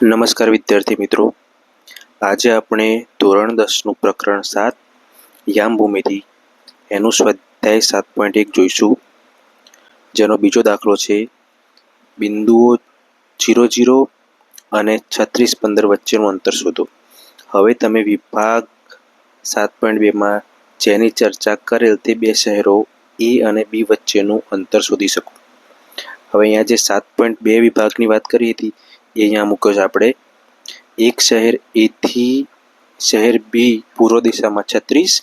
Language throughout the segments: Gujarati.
નમસ્કાર વિદ્યાર્થી મિત્રો. આજે આપણે ધોરણ દસનું પ્રકરણ સાત યામ ભૂમિતિ એનું સ્વાધ્યાય સાત પોઈન્ટ એક જોઈશું. જેનો બીજો દાખલો છે, બિંદુઓ જીરો જીરો અને છત્રીસ પંદર વચ્ચેનું અંતર શોધો. હવે તમે વિભાગ સાત પોઈન્ટ બેમાં જેની ચર્ચા કરેલ તે બે શહેરો એ અને બી વચ્ચેનું અંતર શોધી શકો. હવે અહીંયા જે સાત પોઈન્ટ બે વિભાગની વાત કરી હતી એ અહીંયા મૂક્યો છે આપણે. એક શહેર એથી શહેર બી પૂર્વ દિશામાં છત્રીસ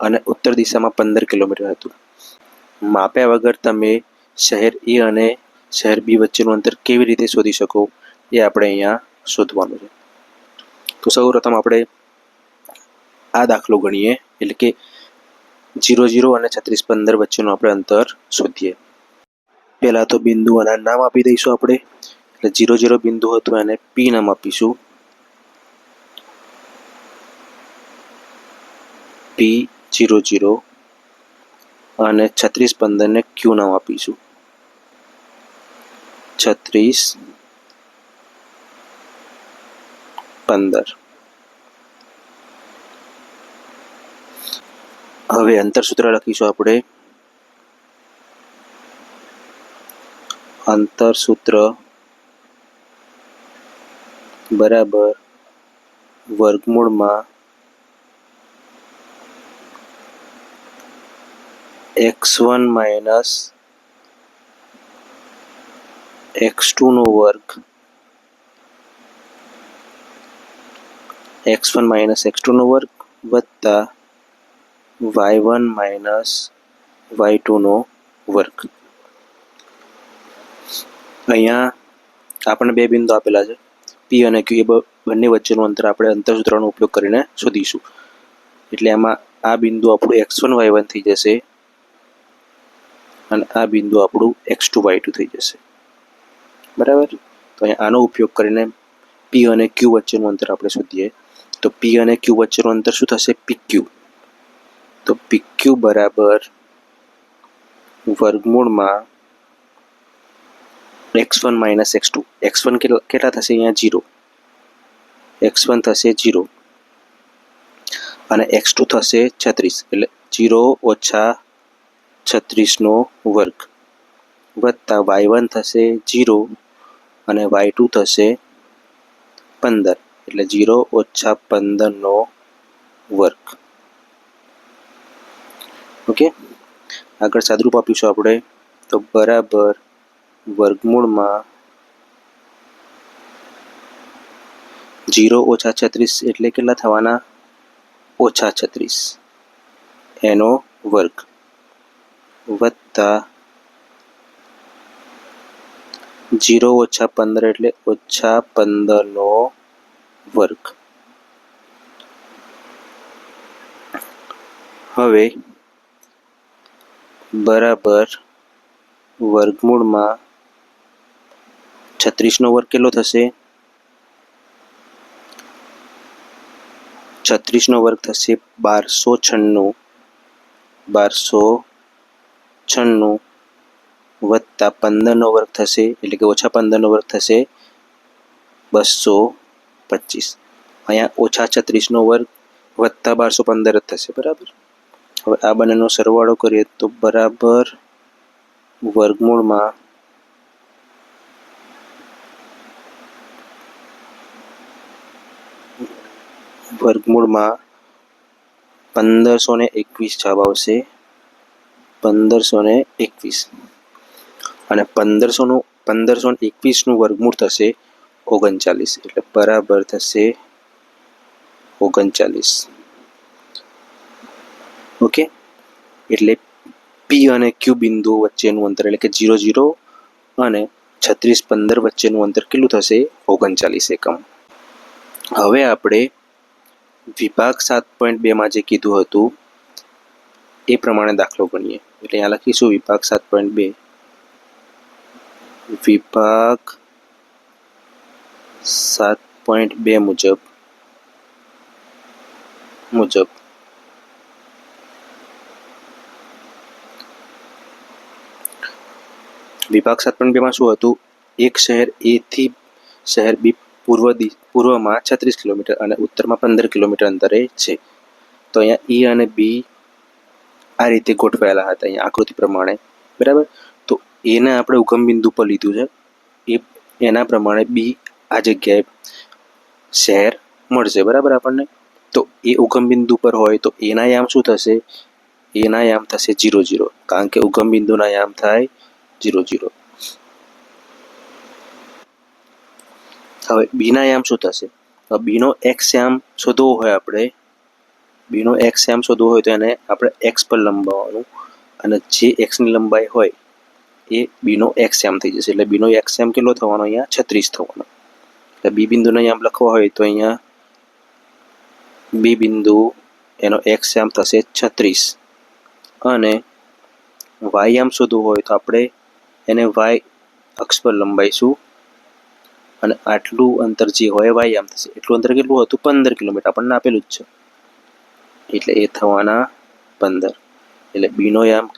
અને ઉત્તર દિશામાં પંદર કિલોમીટર હતું. માપ્યા વગર તમે શહેર એ અને શહેર બી વચ્ચેનું અંતર કેવી રીતે શોધી શકો એ આપણે અહીંયા શોધવાનું છે. તો સૌ પ્રથમ આપણે આ દાખલો ગણીએ, એટલે કે જીરો જીરો અને છત્રીસ પંદર વચ્ચેનું આપણે અંતર શોધીએ. પહેલાં તો બિંદુ અને નામ આપી દઈશું આપણે. એટલે જીરો જીરો બિંદુ હતું એને પી નામ આપીશું. પી જીરો જીરો અને છત્રીસ પંદરને ક્યુ નામ આપીશું. છત્રીસ પંદર. હવે અંતર સૂત્ર લખીશું આપણે. અંતર સૂત્ર બરાબર વર્ગમૂળમાં એક્સ વન માઇનસ એક્સ ટુનો વર્ગ. એક્સ વન માઇનસ એક્સ ટુનો વર્ગ વત્તા વાય વન માઇનસ વાય ટુનો વર્ગ. અહીંયા આપણને બે બિંદુ આપેલા છે. પી અને ક્યુ એ બંને વચ્ચેનું અંતર આપણે અંતરસૂત્રનો ઉપયોગ કરીને શોધીશું. એટલે એમાં આ બિંદુ આપણું એક્સ વન વાય વન થઈ જશે અને આ બિંદુ આપણું એક્સ ટુ વાય ટુ થઈ જશે. બરાબર? તો અહીંયા આનો ઉપયોગ કરીને પી અને ક્યુ વચ્ચેનું અંતર આપણે શોધીએ. તો પી અને ક્યુ વચ્ચેનું અંતર શું થશે? P Q. તો પી ક્યુ બરાબર વર્ગમૂળમાં x one minus x two x one કેટલા કેટલા થશે અહીંયા? જીરો એક્સ વન થશે જીરો અને એક્સ ટુ થશે છત્રીસ. એટલે જીરો ઓછા છત્રીસનો વર્ગ. વત્તા વાય વન થશે જીરો અને વાય ટુ થશે પંદર. એટલે જીરો ઓછા પંદરનો વર્ગ. ઓકે આગળ સાદરૂપ આપીશું આપણે. તો બરાબર વર્ગમૂળમાં જીરો ઓછા છત્રીસ એટલે કેટલા થવાના? ઓછા છત્રીસ. એનો વર્ગ. વત્તા જીરો ઓછા પંદર એટલે ઓછા પંદરનો વર્ગ. હવે બરાબર વર્ગમૂળમાં છત્રીસનો વર્ગ કેટલો થશે? છત્રીસનો વર્ગ થશે બારસો છન્નું. બારસો છન્નું વત્તા પંદરનો વર્ગ થશે, એટલે કે ઓછા પંદરનો વર્ગ થશે બસો પચીસ. અહીંયા ઓછા છત્રીસનો વર્ગ વત્તા બારસો પંદર જ થશે, બરાબર? હવે આ બંનેનો સરવાળો કરીએ તો બરાબર વર્ગમૂળમાં વર્ગમૂળમાં પંદરસો ને એકવીસ જવાબ આવશે. પંદરસો ને એકવીસ. અને પંદરસોનું, પંદરસો ને એકવીસનું વર્ગમૂળ થશે ઓગણચાલીસ. એટલે બરાબર થશે ઓગણચાલીસ. ઓકે? એટલે પી અને ક્યુ બિંદુ વચ્ચેનું અંતર એટલે કે જીરો જીરો અને છત્રીસ પંદર વચ્ચેનું અંતર કેટલું થશે? ઓગણચાલીસ એકમ. હવે આપણે વિભાગ સાત પોઈન્ટ બેમાં જે કીધું હતું, એ પ્રમાણે દાખલો ગણીએ. એટલે અહીંયા લખીશું વિભાગ સાત પોઈન્ટ બે. વિભાગ સાત પોઈન્ટ બે મુજબ મુજબ. વિભાગ સાત પોઈન્ટ બેમાં શું હતું? એક શહેર એ થી શહેર બી પૂર્વ દિ પૂર્વમાં છત્રીસ કિલોમીટર અને ઉત્તરમાં પંદર કિલોમીટર અંતરે છે. તો અહીંયા ઈ અને બી આ રીતે ગોઠવાયેલા હતા, અહીંયા આકૃતિ પ્રમાણે. બરાબર? તો એને આપણે ઉગમ બિંદુ પર લીધું છે. એ એના પ્રમાણે બી આ જગ્યાએ શહેર મળશે. બરાબર આપણને? તો એ ઉગમ બિંદુ પર હોય તો એના યામ શું થશે? એના યામ થશે જીરો જીરો કારણ કે ઉગમ બિંદુના યામ થાય જીરો જીરો હવે બીના યામ શું થશે? બીનો એક્સ યામ શોધવો હોય આપણે. બીનો એક્સ યામ શોધવો હોય તો એને આપણે એક્સ પર લંબાવવાનું. અને જે એક્સની લંબાઈ હોય, એ બીનો એક્સ યામ થઈ જશે. એટલે બીનો એક્સ યામ કેટલો થવાનો? અહીંયા છત્રીસ થવાનો. એટલે બી બિંદુનો યામ લખવો હોય તો અહીંયા બી બિંદુ એનો એક્સ યામ થશે છત્રીસ. અને વાય યામ શોધવું હોય તો આપણે એને વાય અક્ષ પર લંબાઈશું. અને આટલું અંતર જે હોય વાય આમ થશે. એટલું અંતર કેટલું હતું? પંદર કિલોમીટર. આપણને આપેલું જ છે. એટલે એ થવાના પંદર. એટલે બીનો યામ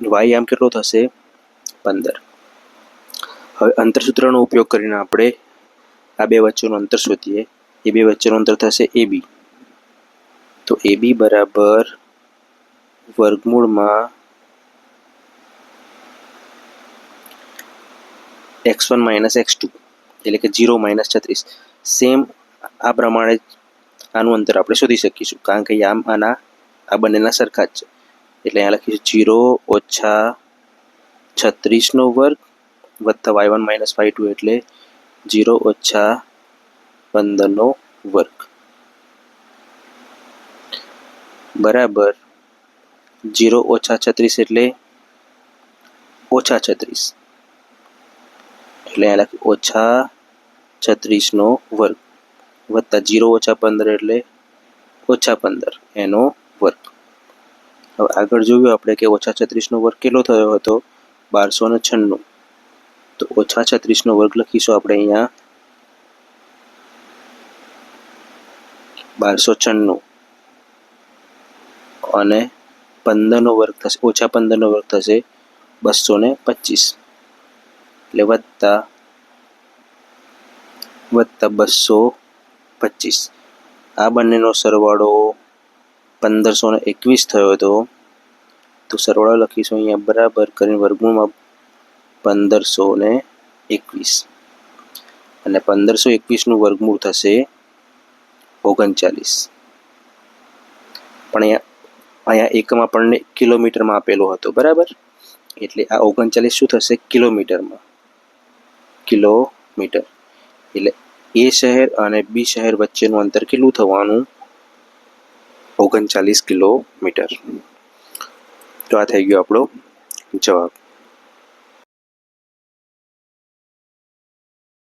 વાય યામ કેટલો થશે? પંદર. હવે અંતરસૂત્રનો ઉપયોગ કરીને આપણે આ બે વચ્ચેનું અંતર શોધીએ. એ બે વચ્ચેનું અંતર થશે એ બી તો એ બી બરાબર વર્ગમૂળમાં x one minus x two એટલે કે જીરો માઇનસ છત્રીસ. સેમ આ પ્રમાણે આનું અંતર આપણે શોધી શકીશું. કારણ કે આમ આના, આ બંનેના સરખા જ છે. એટલે અહીંયા લખીશું જીરો ઓછા છત્રીસનો વર્ગ વત્તા y one minus y two એટલે જીરો ઓછા પંદરનો વર્ગ. બરાબર. જીરો ઓછા છત્રીસ એટલે ઓછા છત્રીસ. એટલે અહીંયા લખી ઓછા છત્રીસનો વર્ગ. વત્તા જીરો ઓછા પંદર એટલે ઓછા પંદર એનો વર્ગ. હવે આગળ જોયું આપણે કે ઓછા છત્રીસનો વર્ગ કેટલો થયો હતો? બારસો ને છન્નું. તો ઓછા છત્રીસનો વર્ગ લખીશું આપણે અહીંયા. બારસો છન્નું. અને પંદરનો વર્ગ થશે, ઓછા પંદરનો વર્ગ થશે બસો ને પચીસ. એટલે વત્તા વત્તા બસો પચીસ. આ બંનેનો સરવાળો પંદરસો ને એકવીસ થયો હતો. તો સરવાળો લખીશું અહીંયા બરાબર કરીને વર્ગમૂળમાં પંદરસો ને એકવીસ. અને પંદરસો એકવીસનું વર્ગમૂળ થશે ઓગણચાલીસ. પણ અહીંયા અહીંયા એકમ આપણને કિલોમીટરમાં આપેલો હતો, બરાબર? એટલે આ ઓગણચાલીસ શું થશે? કિલોમીટરમાં. કિલોમીટર. એટલે એ શહેર અને બી શહેર વચ્ચેનું અંતર કેટલું થવાનું? ઓગણચાલીસ કિલોમીટર. તો આ થઈ ગયો આપણો જવાબ.